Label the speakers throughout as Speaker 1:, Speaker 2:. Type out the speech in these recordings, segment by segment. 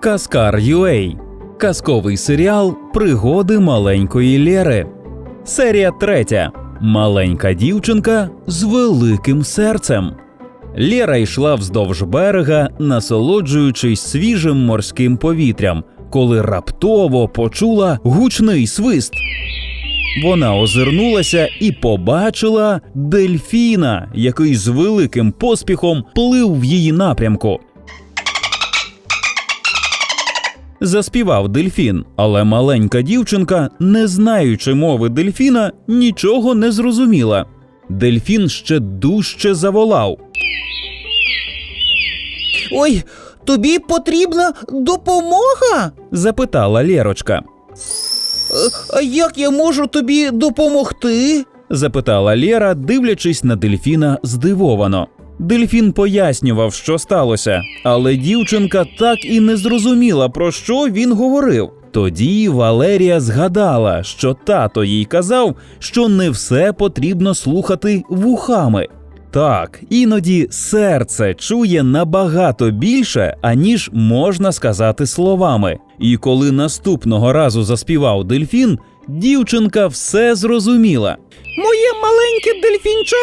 Speaker 1: Каскар UA. Казковий серіал Пригоди маленької Лєри. Серія третя. Маленька дівчинка з великим серцем. Лєра йшла вздовж берега, насолоджуючись свіжим морським повітрям, коли раптово почула гучний свист. Вона озирнулася і побачила дельфіна, який з великим поспіхом плив в її напрямку. Заспівав дельфін, але маленька дівчинка, не знаючи мови дельфіна, нічого не зрозуміла. Дельфін ще дужче заволав.
Speaker 2: Ой, тобі потрібна допомога?
Speaker 1: Запитала Лєрочка.
Speaker 2: Е, А як я можу тобі допомогти?
Speaker 1: Запитала Лєра, дивлячись на дельфіна здивовано. Дельфін пояснював, що сталося, але дівчинка так і не зрозуміла, про що він говорив. Тоді Валерія згадала, що тато їй казав, що не все потрібно слухати вухами. Так, іноді серце чує набагато більше, аніж можна сказати словами. І коли наступного разу заспівав дельфін, дівчинка все зрозуміла.
Speaker 2: Моє маленьке дельфінча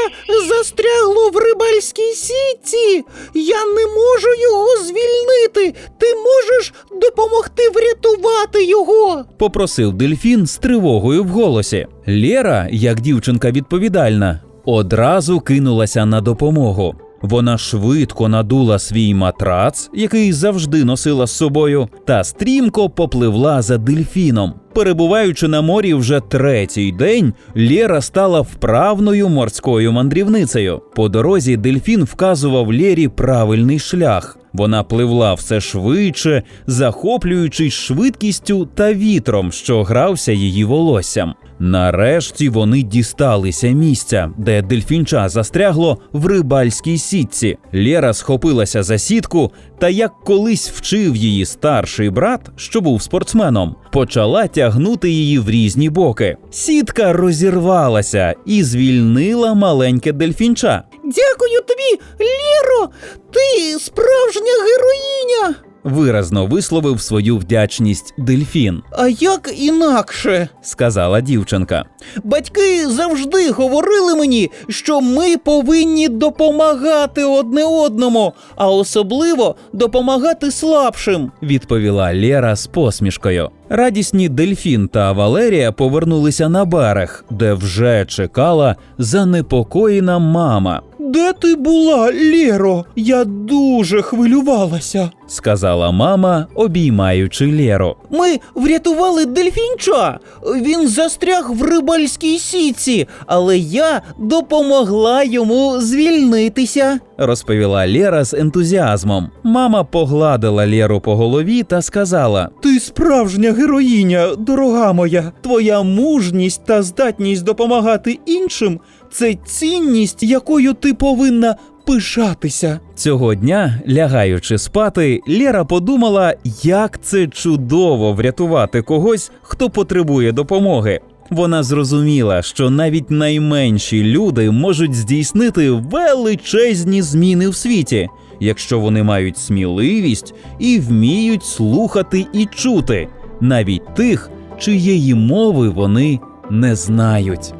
Speaker 2: застрягло в рибальській сітці. Я не можу його звільнити. Ти можеш допомогти врятувати його.
Speaker 1: попросив дельфін з тривогою в голосі. Лєра, як дівчинка відповідальна, одразу кинулася на допомогу. Вона швидко надула свій матрац, який завжди носила з собою, та стрімко попливла за дельфіном. Перебуваючи на морі вже третій день, Лєра стала вправною морською мандрівницею. По дорозі дельфін вказував Лєрі правильний шлях. Вона пливла все швидше, захоплюючись швидкістю та вітром, що грався її волоссям. Нарешті вони дісталися місця, де дельфінча застрягло в рибальській сітці. Лєра схопилася за сітку та, як колись вчив її старший брат, що був спортсменом, почала тягнути її в різні боки. Сітка розірвалася і звільнила маленьке дельфінча.
Speaker 2: Дякую тобі, Лєро! Ти справжня героїня.
Speaker 1: Виразно висловив свою вдячність дельфін,
Speaker 2: А як інакше?
Speaker 1: сказала дівчинка.
Speaker 2: Батьки завжди говорили мені, що ми повинні допомагати одне одному, а особливо допомагати слабшим.
Speaker 1: відповіла Лєра з посмішкою. Радісні дельфін та Валерія повернулися на берег, де вже чекала занепокоєна мама,
Speaker 2: Де ти була, Лєро? Я дуже хвилювалася.
Speaker 1: Сказала мама, обіймаючи Лєру.
Speaker 2: Ми врятували дельфінча. Він застряг в рибальській сітці, але я допомогла йому звільнитися.
Speaker 1: Розповіла Лєра з ентузіазмом. Мама погладила Лєру по голові та сказала:
Speaker 2: Ти справжня героїня, дорога моя. Твоя мужність та здатність допомагати іншим це цінність, якою ти повинна пишатися.
Speaker 1: Цього дня, лягаючи спати, Лєра подумала, як це чудово врятувати когось, хто потребує допомоги. Вона зрозуміла, що навіть найменші люди можуть здійснити величезні зміни в світі, якщо вони мають сміливість і вміють слухати і чути, навіть тих, чиєї мови вони не знають.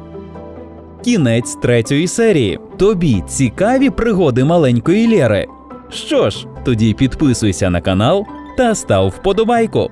Speaker 1: Кінець третьої серії. Тобі цікаві пригоди маленької Лєри. Що ж, тоді підписуйся на канал та став вподобайку.